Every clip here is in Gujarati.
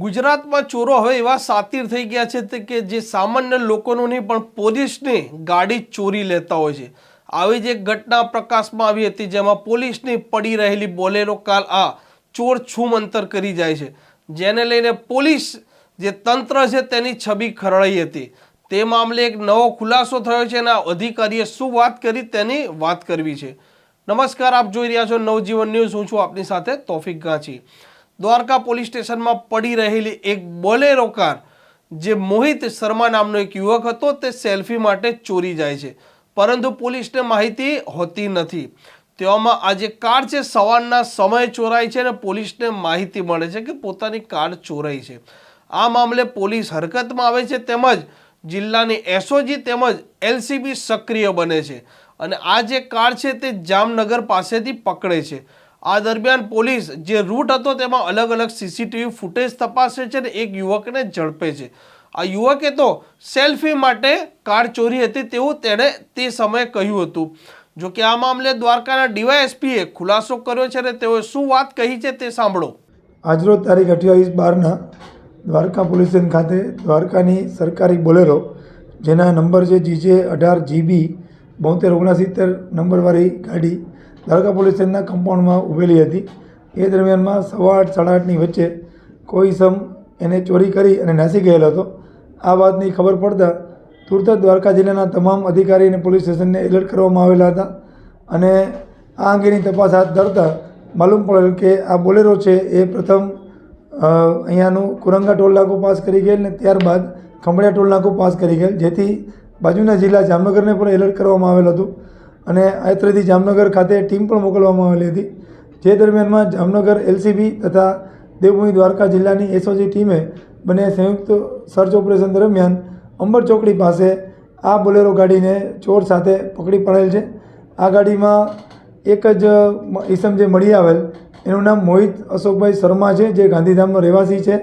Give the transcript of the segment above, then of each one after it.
ગુજરાતમાં ચોરો હવે એવા સાતીર થઈ ગયા છે કે જે સામાન્ય લોકોનું નહીં, પણ પોલીસની ગાડી ચોરી લેતા હોય છે. આવી જ એક ઘટના પ્રકાશમાં આવી હતી જેમાં પોલીસની પડી રહેલી બોલેરો કાલ આ ચોર છૂમ અંતર કરી જાય છે. જેને લઈને પોલીસ જે તંત્ર છે તેની છબી ખરડાઈ હતી. તે મામલે એક નવો ખુલાસો થયો છે અને અધિકારીએ શું વાત કરી તેની વાત કરવી છે. નમસ્કાર, આપ જોઈ રહ્યા છો નવજીવન ન્યૂઝ. હું છું આપની સાથે તોફિક ગાંચી. દ્વારકા પોલીસ સ્ટેશનમાં પડી રહેલી એક બોલેરો કાર જે મોહિત શર્મા નામનો એક યુવક હતો, તે સેલ્ફી માટે ચોરી જાય છે. પરંતુ પોલીસને માહિતી હોતી નથી. તેવામાં આ જે કાર છે, સવારના સમયે ચોરાય છે અને પોલીસને માહિતી મળે છે કે પોતાની કાર ચોરાઈ છે. આ મામલે પોલીસ હરકતમાં આવે છે, તેમજ જિલ્લાની એસઓજી તેમજ એલસીબી સક્રિય બને છે. અને આ જે કાર છે, તે જામનગર પાસેથી પકડે છે. આ દરમિયાન પોલીસ જે રૂટ હતો તેમાં અલગ અલગ સીસીટીવી ફૂટેજ તપાસે છે અને એક યુવકને ઝડપે છે. આ યુવકે તો સેલ્ફી માટે કાર ચોરી હતી તેવું તેણે તે સમયે કહ્યું હતું. જો કે આ મામલે દ્વારકાના ડીવાયએસપીએ ખુલાસો કર્યો છે અને તેઓએ શું વાત કહી છે તે સાંભળો. આજરોજ તારીખ અઠ્યાવીસ બારના દ્વારકા પોલીસ સ્ટેશન ખાતે દ્વારકાની સરકારી બોલેરો, જેના નંબર છે જીજે અઢાર જીબી બોતેર ઓગણસિત્તેર નંબરવાળી ગાડી દ્વારકા પોલીસ સ્ટેશનના કમ્પાઉન્ડમાં ઊભેલી હતી. એ દરમિયાનમાં સવા આઠ સાડા આઠની વચ્ચે કોઈ સમ એને ચોરી કરી અને નાસી ગયેલો હતો. આ વાતની ખબર પડતા તુરત જ દ્વારકા જિલ્લાના તમામ અધિકારી અને પોલીસ સ્ટેશનને એલર્ટ કરવામાં આવેલા હતા અને આ અંગેની તપાસ હાથ ધરતા માલુમ પડેલ કે આ બોલેરો છે એ પ્રથમ અહીંયાનું કુરંગા ટોલ નાકું પાસ કરી ગયેલ ને ત્યારબાદ ખંભળિયા ટોલ નાકું પાસ કરી ગયેલ, જેથી બાજુના જિલ્લા જામનગરને પણ એલર્ટ કરવામાં આવેલ હતું. અને આયત્રથી જામનગર ખાતે ટીમ પણ મોકલવામાં આવેલી હતી. જે દરમિયાનમાં જામનગર એલસીબી તથા દેવભૂમિ દ્વારકા જિલ્લાની એસઓજી ટીમે બંને સંયુક્ત સર્ચ ઓપરેશન દરમિયાન અંબર ચોકડી પાસે આ બોલેરો ગાડીને ચોર સાથે પકડી પાડેલ છે. આ ગાડીમાં એક જ ઈસમ જે મળી આવેલ, એનું નામ મોહિત અશોકભાઈ શર્મા છે, જે ગાંધીધામનો રહેવાસી છે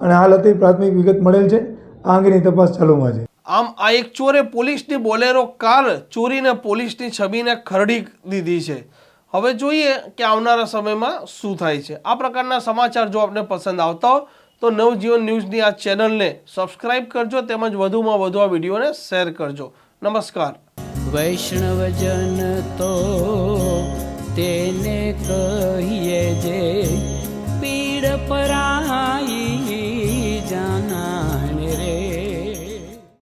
અને હાલ હતી પ્રાથમિક વિગત મળેલ છે. આ અંગેની તપાસ ચાલુમાં છે. આમ આ એક ચોરે પોલીસની બોલેરો કાર ચોરીને પોલીસની છબીને ખરડી દીધી છે. હવે જોઈએ કે આવનારા સમયમાં શું થાય છે. આ પ્રકારના સમાચાર જો આપને પસંદ આવતા હોય તો નવજીવન ન્યૂઝની આ ચેનલને સબસ્ક્રાઇબ કરજો તેમજ વધુમાં વધુ આ વિડીયોને શેર કરજો. નમસ્કાર. વૈષ્ણવજન તો તેને કહીએ જે